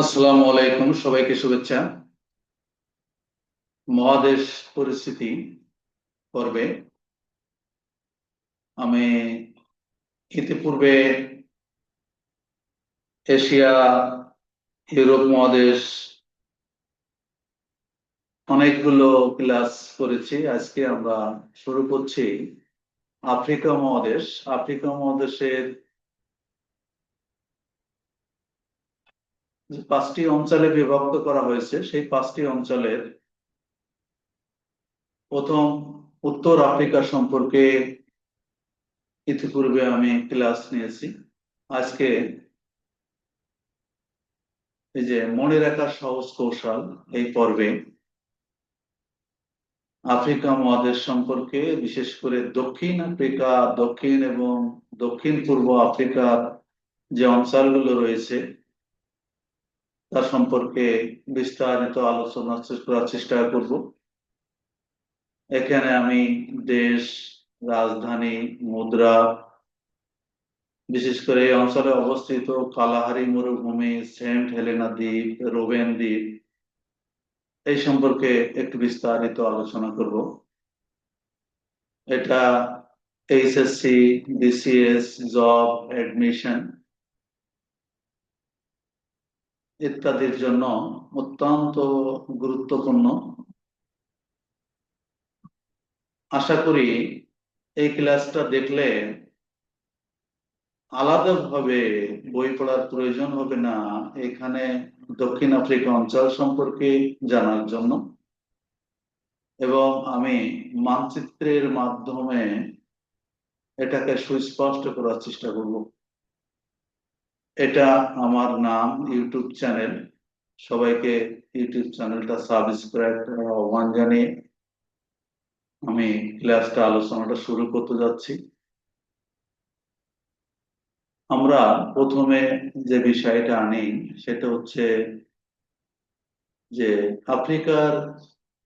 আসসালামু আলাইকুম সবাইকে শুভেচ্ছা। মহাদেশ পরিস্থিতি পর্বে আমি ইতিপূর্বে এশিয়া, ইউরোপ মহাদেশ অনেকগুলো ক্লাস করেছি। আজকে আমরা শুরু করছি আফ্রিকা মহাদেশ। আফ্রিকা মহাদেশের যে পাঁচটি অঞ্চলে বিভক্ত করা হয়েছে, সেই পাঁচটি অঞ্চলের প্রথম উত্তর আফ্রিকা সম্পর্কে ইতিপূর্বে আমি ক্লাস নিয়েছি। আজকে এই যে মনে রাখার সহজ কৌশল, এই পর্বে আফ্রিকা মহাদেশ সম্পর্কে, বিশেষ করে দক্ষিণ আফ্রিকা, দক্ষিণ এবং দক্ষিণ পূর্ব আফ্রিকার যে অঞ্চলগুলো রয়েছে তার সম্পর্কে বিস্তারিত আলোচনা করার চেষ্টা করব। এখানে আমি দেশ, রাজধানী, মুদ্রা, বিশেষ করে এই অঞ্চলে অবস্থিত কালাহারি মরুভূমি, সেন্ট হেলেনা দ্বীপ, রোবেন দ্বীপ, এই সম্পর্কে একটু বিস্তারিত আলোচনা করব। এটা এইচএসসি বিসিএস জব এডমিশন ইত্যাদির জন্য অত্যন্ত গুরুত্বপূর্ণ। আশা করি এই ক্লাসটা দেখলে আলাদাভাবে বই পড়ার প্রয়োজন হবে না এখানে দক্ষিণ আফ্রিকা অঞ্চল সম্পর্কে জানার জন্য। এবং আমি মানচিত্রের মাধ্যমে এটাকে সুস্পষ্ট করার চেষ্টা করব। এটা আমার নাম, ইউটিউব চ্যানেল। সবাইকে ইউটিউব চ্যানেলটা সাবস্ক্রাইব করার আহ্বান জানিয়ে আমি ক্লাসটা, আলোচনাটা শুরু করতে যাচ্ছি। আমরা প্রথমে যে বিষয়টা আনি, সেটা হচ্ছে যে আফ্রিকার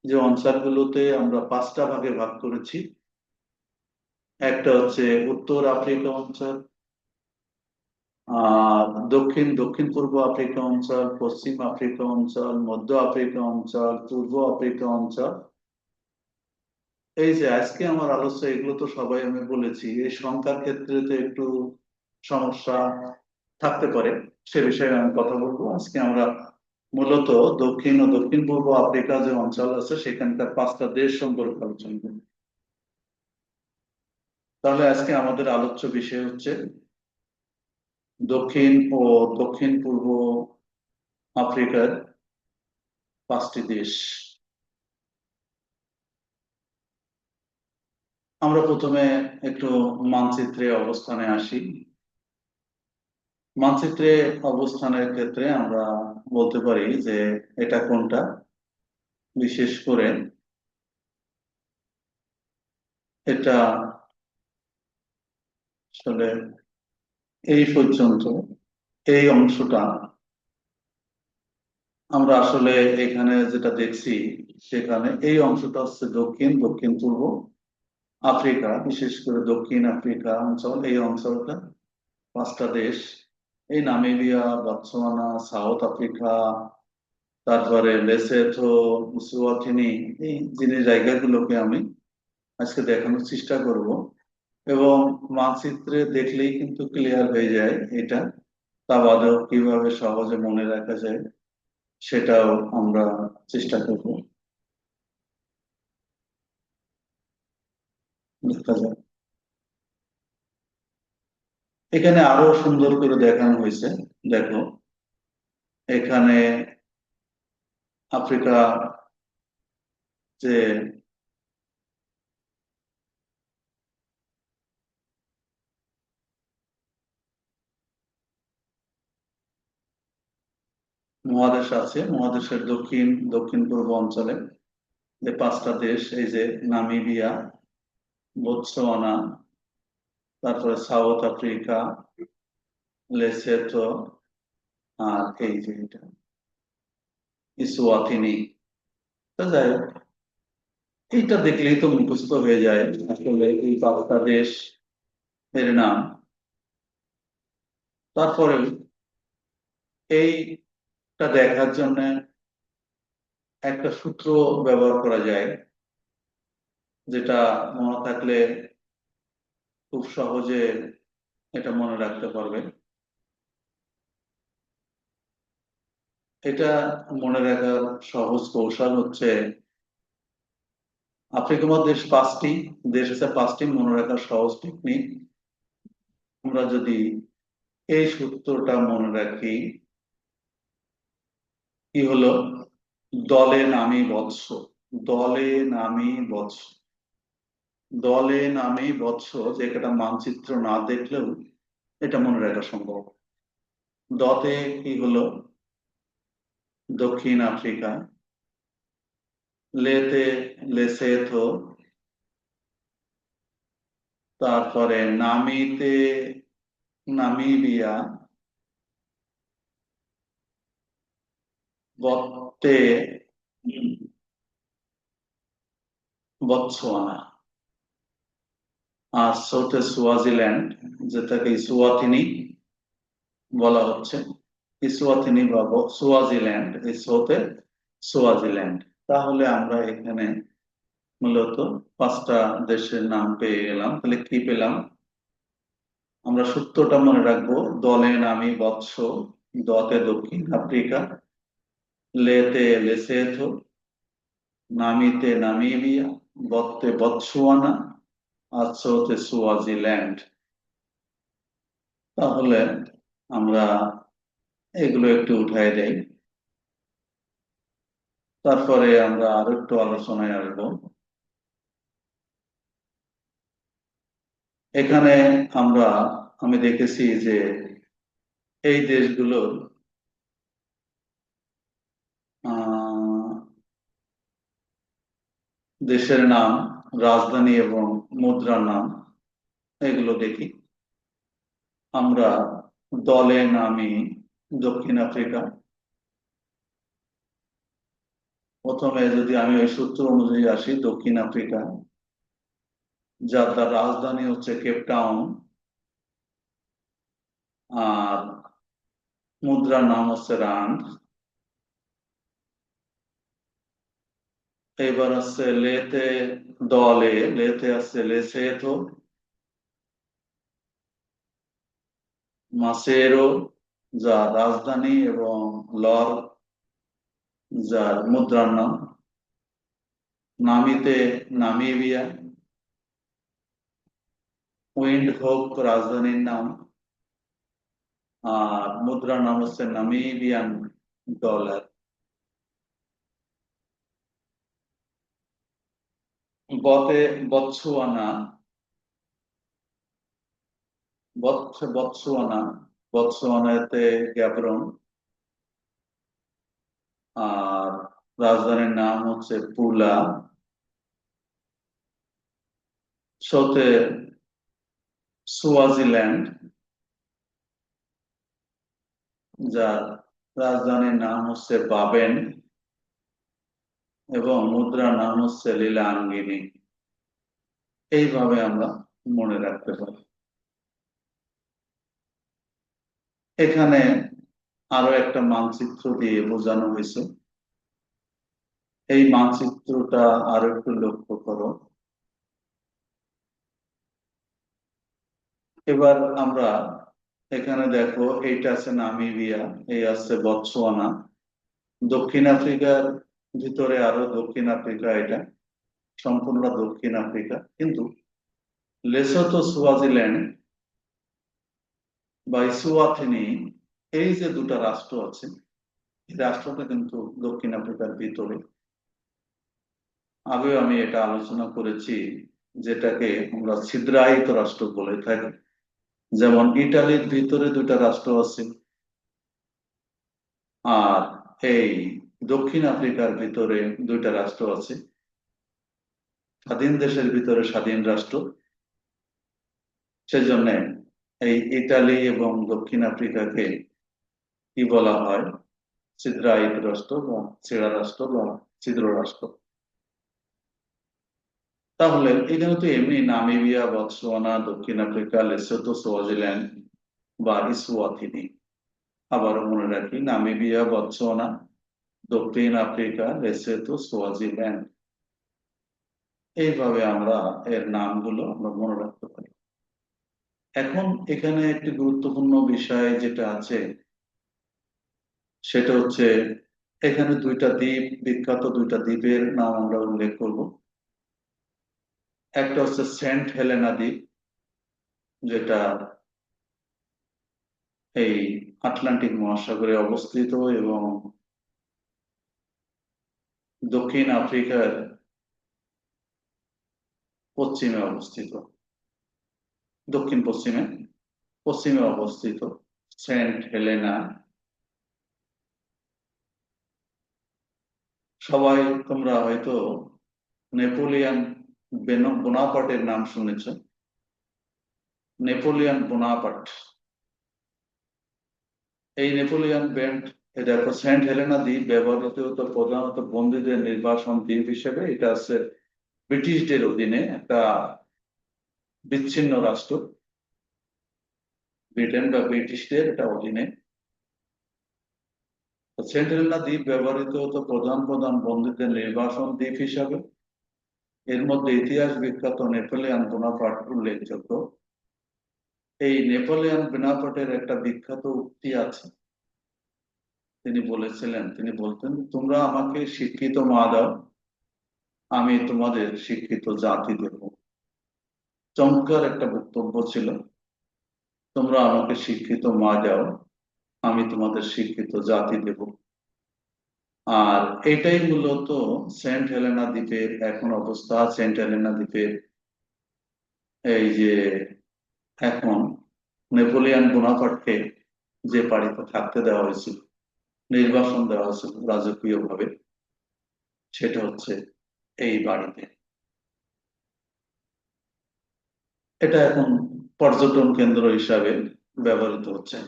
যে অঞ্চলগুলোতে আমরা পাঁচটা ভাগে ভাগ করেছি। একটা হচ্ছে উত্তর আফ্রিকা অঞ্চল দক্ষিণ দক্ষিণ পূর্ব আফ্রিকা অঞ্চল, পশ্চিম আফ্রিকা অঞ্চল, মধ্য আফ্রিকা অঞ্চল, পূর্ব আফ্রিকা অঞ্চল। এই যে আজকে আমার আলোচ্য, এগুলো তো সবাই আমি বলেছি, এই সংখ্যার ক্ষেত্রে তো একটু সমস্যা থাকতে পারে, সে বিষয়ে আমি কথা বলব। আজকে আমরা মূলত দক্ষিণ ও দক্ষিণ পূর্ব আফ্রিকা যে অঞ্চল আছে, সেখানকার পাঁচটা দেশ সম্পর্কে আলোচনা করব। তাহলে আজকে আমাদের আলোচ্য বিষয় হচ্ছে দক্ষিণ ও দক্ষিণ পূর্ব আফ্রিকার পাঁচটি দেশ। আমরা প্রথমে একটু মানচিত্রে অবস্থানে আসি। মানচিত্রে অবস্থানের ক্ষেত্রে আমরা বলতে পারি যে এটা কোনটা? বিশেষ করে এটা আসলে এই পর্যন্ত এই অংশটা আমরা আসলে এখানে যেটা দেখছি, সেখানে এই অংশটা হচ্ছে দক্ষিণ দক্ষিণ পূর্ব আফ্রিকা, বিশেষ করে দক্ষিণ আফ্রিকা অঞ্চল। এই অঞ্চলটা পাঁচটা দেশ। এই নামিবিয়া বতসোয়ানা সাউথ আফ্রিকা, তারপরে লেসেথো সুয়াথিনি এই জিনিস জায়গাগুলোকে আমি আজকে দেখানোর চেষ্টা করব। এবং মানচিত্রে দেখলেই কিন্তু ক্লিয়ার হয়ে যায় এটা। তা বাদেও কীভাবে সহজে মনে রাখা যায় সেটাও আমরা চেষ্টা করব। দেখা এখানে আরও সুন্দর করে দেখানো হয়েছে, দেখো। এখানে আফ্রিকা যে মহাদেশ আছে, মহাদেশের দক্ষিণ দক্ষিণ পূর্ব অঞ্চলে যে পাঁচটা দেশ, এই যে নামিবিয়া বোতসোয়ানা তারপরে সাউথ আফ্রিকা লেসেথো আর এই যে এটা ইসওয়াতিনি যাই হোক, এইটা দেখলেই তো মুখস্থ হয়ে যায় আসলে এই পাঁচটা দেশ এর নাম। তারপরে এই দেখার জন্য একটা সূত্র ব্যবহার করা যায়, যেটা মনে থাকলে খুব সহজে এটা মনে রাখতে পারবে এটা মনে রাখার সহজ কৌশল হচ্ছে আফ্রিকা দেশ পাঁচটি, দেশ আছে পাঁচটি মনে রাখার সহজ টেকনিক আমরা যদি এই সূত্রটা মনে রাখি কি হলো? দলে নামি বৎস, দলে নামি বৎস, দলে নামি বৎস যে একটা মানচিত্র না দেখলেও এটা মনে রাখা সম্ভব দতে কি হলো? দক্ষিণ আফ্রিকা, লেতে লেসেথো, তারপরে নামিতে নামিবিয়া বত্তে বতসোয়ানা আর সৌতে সুয়াজিল্যান্ড, যেটাকে সুয়াথিনি বলা হচ্ছে ইসওয়াথিনি বা, সুয়াজিল্যান্ড, এই সৌতে সুয়াজিল্যান্ড। তাহলে আমরা এখানে মূলত পাঁচটা দেশের নাম পেয়ে গেলাম। তাহলে কি পেলাম? আমরা সূত্রটা মনে রাখব, দলে নামি বৎস, দতে দক্ষিণ আফ্রিকা লেতে লেসেথো, নামিতে নামিবিয়া, বত্তে বতসোয়ানা আর সৌতে সুয়াজিল্যান্ড। তাহলে আমরা এগুলো একটু উঠাই দেই। তারপরে আমরা আরও একটু আলোচনায় আসব। এখানে আমরা, আমি দেখেছি যে এই দেশগুলোর দেশের নাম, রাজধানী এবং মুদ্রার নাম, এগুলো দেখি। আমরা দলে নামি দক্ষিণ আফ্রিকা। প্রথমে যদি আমি ওই সূত্র অনুযায়ী আসি, দক্ষিণ আফ্রিকা, যার তার রাজধানী হচ্ছে কেপটাউন আর মুদ্রার নাম হচ্ছে রান্ড এবার আছে লেতে দলে লেতে আছে লেসেথো মাসেরো যার রাজধানী এবং লর যার মুদ্রার নাম নামিতে নামিবিয়া উইন্ড হোক রাজধানীর নাম আর মুদ্রার নাম হচ্ছে নামিবিয়ান ডলার বতে বৎসুয়ানা, বৎস বৎসুয়ানা, বৎসুয়ানাতে গ্যাবরন আর রাজধানীর নাম হচ্ছে পুলা। সতে সুয়াজিল্যান্ড, যার রাজধানীর নাম হচ্ছে বাবেন। এবং মুদ্রা নাম হচ্ছে লীলাঙ্গিনী। এইভাবে আমরা মনে রাখতে পারি। এখানে আরও একটা মানচিত্র দিয়ে বোঝানো হয়েছে। এই মানচিত্রটা আরও একটু লক্ষ্য করো। এবার আমরা এখানে দেখো, এইটা আছে নামিবিয়া, এই আছে বতসোয়ানা দক্ষিণ আফ্রিকার ভিতরে আরও দক্ষিণ আফ্রিকা এটা, সম্পূর্ণ দক্ষিণ আফ্রিকা। কিন্তু লেসোতো সুয়াজিল্যান্ড বা ইসুয়াথিনি এই যে দুটা রাষ্ট্র আছে, এই রাষ্ট্রটা কিন্তু দক্ষিণ আফ্রিকার ভিতরে। আগেও আমি এটা আলোচনা করেছি, যেটাকে আমরা ছিদ্রায়িত রাষ্ট্র বলে থাকি যেমন ইটালির ভিতরে দুটা রাষ্ট্র আছে, আর এই দক্ষিণ আফ্রিকার ভিতরে দুইটা রাষ্ট্র আছে। স্বাধীন দেশের ভিতরে স্বাধীন রাষ্ট্র। সেজন্য এই ইটালি এবং দক্ষিণ আফ্রিকাকে কি বলা হয়? ছিদ্রায়িত রাষ্ট্র বা ছেড়া রাষ্ট্র বা ছিদ্র রাষ্ট্র। তাহলে এখানে তো এমনি নামিবিয়া বতসোয়ানা দক্ষিণ আফ্রিকা, লেসোতো সোয়াজিল্যান্ড বা ইসুয়াথিনি আবারও মনে রাখি, নামিবিয়া বতসোয়ানা দক্ষিণ আফ্রিকা লেসোথো সোয়াজিল্যান্ড এইভাবে আমরা এর নামগুলো আমরা মনে রাখতে পারি। এখন এখানে একটি গুরুত্বপূর্ণ বিষয় যেটা আছে, সেটা হচ্ছে এখানে দুইটা দ্বীপ, বিখ্যাত দুইটা দ্বীপের নাম আমরা উল্লেখ করব। একটা হচ্ছে সেন্ট হেলেনা দ্বীপ, যেটা এই আটলান্টিক মহাসাগরে অবস্থিত এবং দক্ষিণ আফ্রিকার পশ্চিমে অবস্থিত। দক্ষিণ পশ্চিমে পশ্চিমে অবস্থিত সেন্ট হেলেনা। সবাই তোমরা হয়তো নেপোলিয়ান বেন- বোনাপার্টের নাম শুনেছ। Napoleon Bonaparte. এই নেপোলিয়ান ব্যান্ড এটা একটা সেন্ট হেলেনা দ্বীপ ব্যবহৃত হতো প্রধানত বন্দীদের নির্বাসন দ্বীপ হিসেবে। এটা আছে ব্রিটিশদের অধীনে একটা বিচ্ছিন্ন রাষ্ট্র। ব্রিটেন বা ব্রিটিশদের এটা অধীনে। সেন্ট হেলেনা দ্বীপ ব্যবহৃত হতো প্রধান প্রধান বন্দীদের নির্বাসন দ্বীপ হিসাবে। এর মধ্যে ইতিহাস বিখ্যাত নেপোলিয়ান বোনাপার্ট উল্লেখযোগ্য। এই নেপোলিয়ান বোনাপার্টের একটা বিখ্যাত উক্তি আছে। তিনি বলেছিলেন, তিনি বলতেন, তোমরা আমাকে শিক্ষিত মা দাও, আমি তোমাদের শিক্ষিত জাতি দেব। চমৎকার একটা বক্তব্য ছিল, তোমরা আমাকে শিক্ষিত মা দাও, আমি তোমাদের শিক্ষিত জাতি দেব। আর এটাই মূলত সেন্ট হেলেনা দ্বীপের, এখন অবস্থা সেন্ট হেলেনা দ্বীপের, এই যে এখন নেপোলিয়ান বোনাপার্টকে যে বাড়িতে থাকতে দেওয়া হয়েছিল। নির্বাসন দেওয়া হয়েছিল রাজকীয় ভাবে, সেটা হচ্ছে এই বাড়িতে। এটা এখন পর্যটন কেন্দ্র হিসাবে ব্যবহৃত হচ্ছে।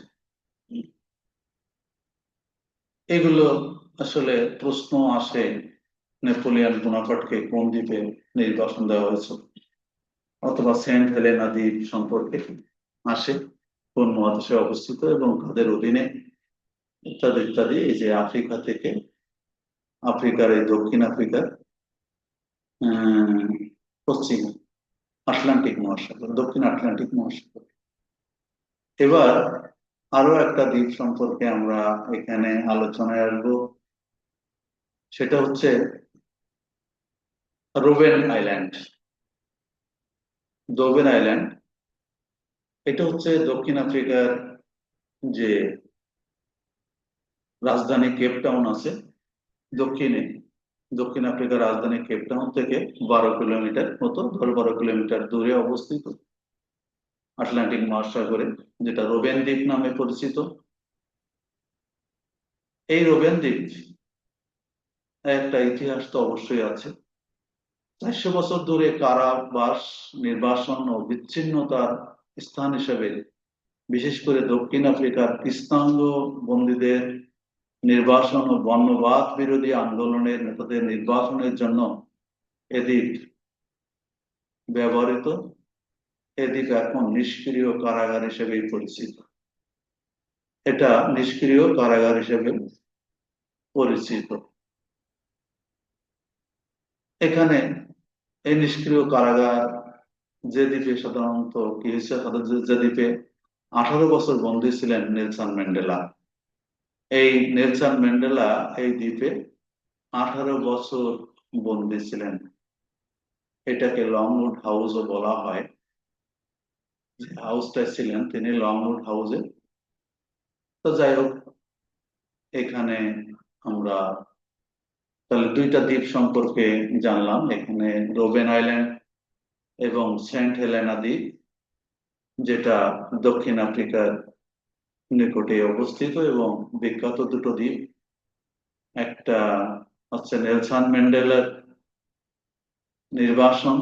এগুলো আসলে প্রশ্ন আসে নেপোলিয়ান বোনাপার্টকে কোন দ্বীপে নির্বাসন দেওয়া হয়েছিল অথবা সেন্ট হেলেনা দ্বীপ সম্পর্কে আসে, কোন মহাদেশে অবস্থিত এবং কাদের অধীনে ইত্যাদি ইত্যাদি, এই যে আফ্রিকা থেকে, আফ্রিকার এই দক্ষিণ আফ্রিকার পশ্চিমে আটলান্টিক মহাসাগর, দক্ষিণ আটলান্টিক মহাসাগর। এবার আরও একটা দ্বীপ সম্পর্কে আমরা এখানে আলোচনায় আসব। সেটা হচ্ছে রোবেন আইল্যান্ড। দোবেন আইল্যান্ড, এটা হচ্ছে দক্ষিণ আফ্রিকার যে রাজধানী কেপ টাউন আছে, দক্ষিণে, দক্ষিণ আফ্রিকার রাজধানী কেপ টাউন থেকে বারো কিলোমিটার মতো, ধরো বারো কিলোমিটার দূরে অবস্থিত আটলান্টিক মহাসাগরে, যেটা রোবেন দ্বীপ নামে পরিচিত। এই রোবেন দ্বীপ একটা ইতিহাস তো অবশ্যই আছে। চারশো বছর ধরে কারাবাস, নির্বাসন ও বিচ্ছিন্নতার স্থান হিসেবে, বিশেষ করে দক্ষিণ আফ্রিকার কৃষ্ণাঙ্গ বন্দীদের নির্বাসন ও বর্ণবাদ বিরোধী আন্দোলনের নেতাদের নির্বাসনের জন্য এদিক ব্যবহৃত, এদিক এখন নিষ্ক্রিয় কারাগার হিসেবে পরিচিত। এটা নিষ্ক্রিয় কারাগার হিসেবে পরিচিত। এখানে এই নিষ্ক্রিয় কারাগার যে দ্বীপে সাধারণত কি হয়েছে? যে দ্বীপে আঠারো বছর বন্দী ছিলেন নেলসন ম্যান্ডেলা। এই নেলসন ম্যান্ডেলা এই দ্বীপে আঠারো বছর বন্দী ছিলেন এটাকে লংউড হাউসও বলা হয়। হাউসটা ছিলেন তিনি লংউড হাউসে। তো যাই হোক, এখানে আমরা তাহলে দুইটা দ্বীপ সম্পর্কে জানলাম। এখানে রোবেন আইল্যান্ড এবং সেন্ট হেলেনা দ্বীপ, যেটা দক্ষিণ আফ্রিকার নিকটে অবস্থিত এবং বিখ্যাত দুটো দ্বীপ। একটা হচ্ছে নেলসান ম্যান্ডেলার নির্বাসন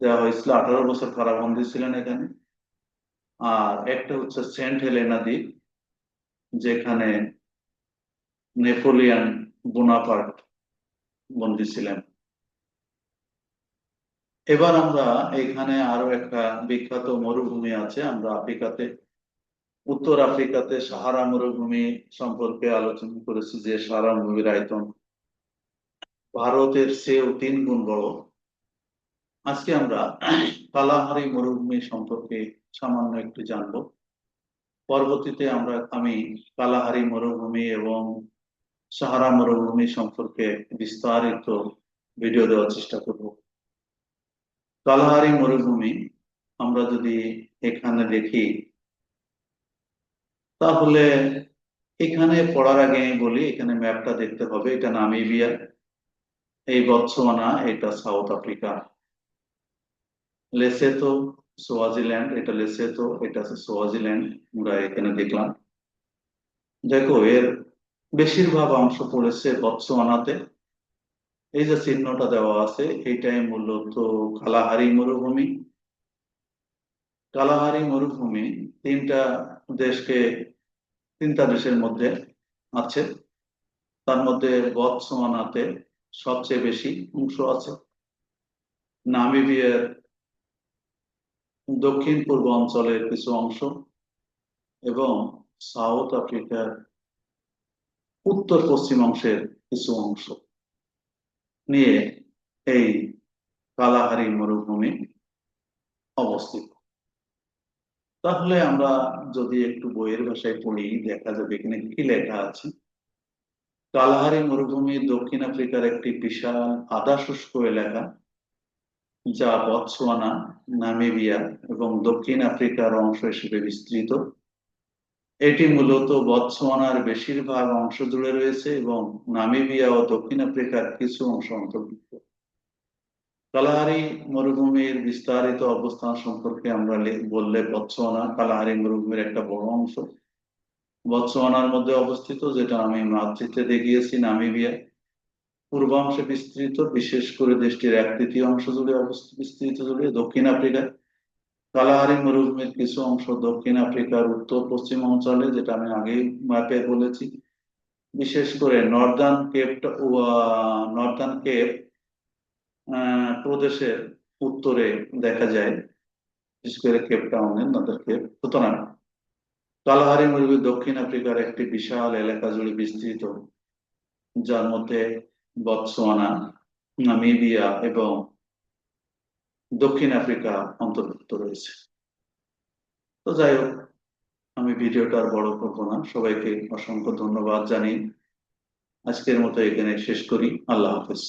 দেওয়া হয়েছিল আঠারো বছর কারাবন্দী ছিলেন এখানে। আর একটা হচ্ছে সেন্ট হেলেনা দ্বীপ, যেখানে নেপোলিয়ান বোনাপার্ট বন্দী ছিলেন। এবার আমরা এখানে আরও একটা বিখ্যাত মরুভূমি আছে, আমরা আফ্রিকাতে উত্তর আফ্রিকাতে সাহারা মরুভূমি সম্পর্কে আলোচনা করেছি যে সাহারা মরুভূমির আয়তন ভারতের চেয়েও তিন গুণ বড়। আজকে আমরা কালাহারি মরুভূমি সম্পর্কে সামান্য একটু জানব। পরবর্তীতে আমরা, আমি কালাহারি মরুভূমি এবং সাহারা মরুভূমি সম্পর্কে বিস্তারিত ভিডিও দেওয়ার চেষ্টা করব। কালাহারি মরুভূমি আমরা যদি এখানে দেখি তাহলে এখানে পড়ার আগে আমি বলি, এখানে ম্যাপটা দেখতে হবে। এটা নামিবিয়া, এই বৎসওয়ানা এটা সাউথ আফ্রিকা। লেসেতো, সোয়াজিল্যান্ড, এটা লেসেতো, এটা আছে সোয়াজিল্যান্ড, আমরা এখানে দেখলাম। দেখো, এর বেশিরভাগ অংশ পড়েছে বৎসওয়ানাতে এই যে চিহ্নটা দেওয়া আছে এইটাই মূলত কালাহারি মরুভূমি। কালাহারি মরুভূমি তিনটা দেশকে, তিনটা দেশের মধ্যে আছে। তার মধ্যে বৎসওয়ানাতে সবচেয়ে বেশি অংশ আছে। নামিবিয়ার দক্ষিণ পূর্ব অঞ্চলের কিছু অংশ এবং সাউথ আফ্রিকার উত্তর পশ্চিম অংশের কিছু অংশ নিয়ে এই কালাহারি মরুভূমি অবস্থিত। তাহলে আমরা যদি একটু বইয়ের ভাষায় পড়ি, দেখা যাবে এখানে কি লেখা আছে? কালাহারি মরুভূমি দক্ষিণ আফ্রিকার একটি বিশাল আধা শুষ্ক এলাকা, যা বৎসোয়ানা, নামিবিয়া এবং দক্ষিণ আফ্রিকার অংশ হিসেবে বিস্তৃত। এটি মূলত বৎসোয়ানার বেশিরভাগ অংশ জুড়ে রয়েছে এবং নামিবিয়া ও দক্ষিণ আফ্রিকার কিছু অংশ অন্তর্ভুক্ত। কালাহারি মরুভূমির বিস্তারিত অবস্থান সম্পর্কে আমরা বললে বৎসওয়ানা, কালাহারি মরুভূমির একটা বড় অংশ। বৎসওয়ানার মধ্যে অবস্থিত, যেটা আমি মাতৃত্বে দেখিয়েছি, নামিবিয়া। পূর্বাংশে বিস্তৃত, বিশেষ করে দেশটির এক তৃতীয় অংশ জুড়ে বিস্তৃত জুড়ে দক্ষিণ আফ্রিকা। কালাহারি মরুভূমির কিছু অংশ দক্ষিণ আফ্রিকার উত্তর, পশ্চিম অঞ্চলে, যেটা আমি আগেই ম্যাপে বলেছি। বিশেষ করে নর্দার্ন কেপটা নর্দার্ন কেপ প্রদেশের উত্তরে দেখা যায়, বিশেষ করে কেপটাউনের নর্দার্ন কেপ সুতরাং কালাহারি মরুভূমি দক্ষিণ আফ্রিকার একটি বিশাল এলাকা জুড়ে বিস্তৃত, যার মধ্যে বৎসোয়ানা নামিবিয়া এবং দক্ষিণ আফ্রিকা অন্তর্ভুক্ত রয়েছে। তো যাই হোক, আমি ভিডিওটা আর বড় করব না। সবাইকে অসংখ্য ধন্যবাদ জানি আজকের মতো এখানে শেষ করি। আল্লাহ হাফেজ।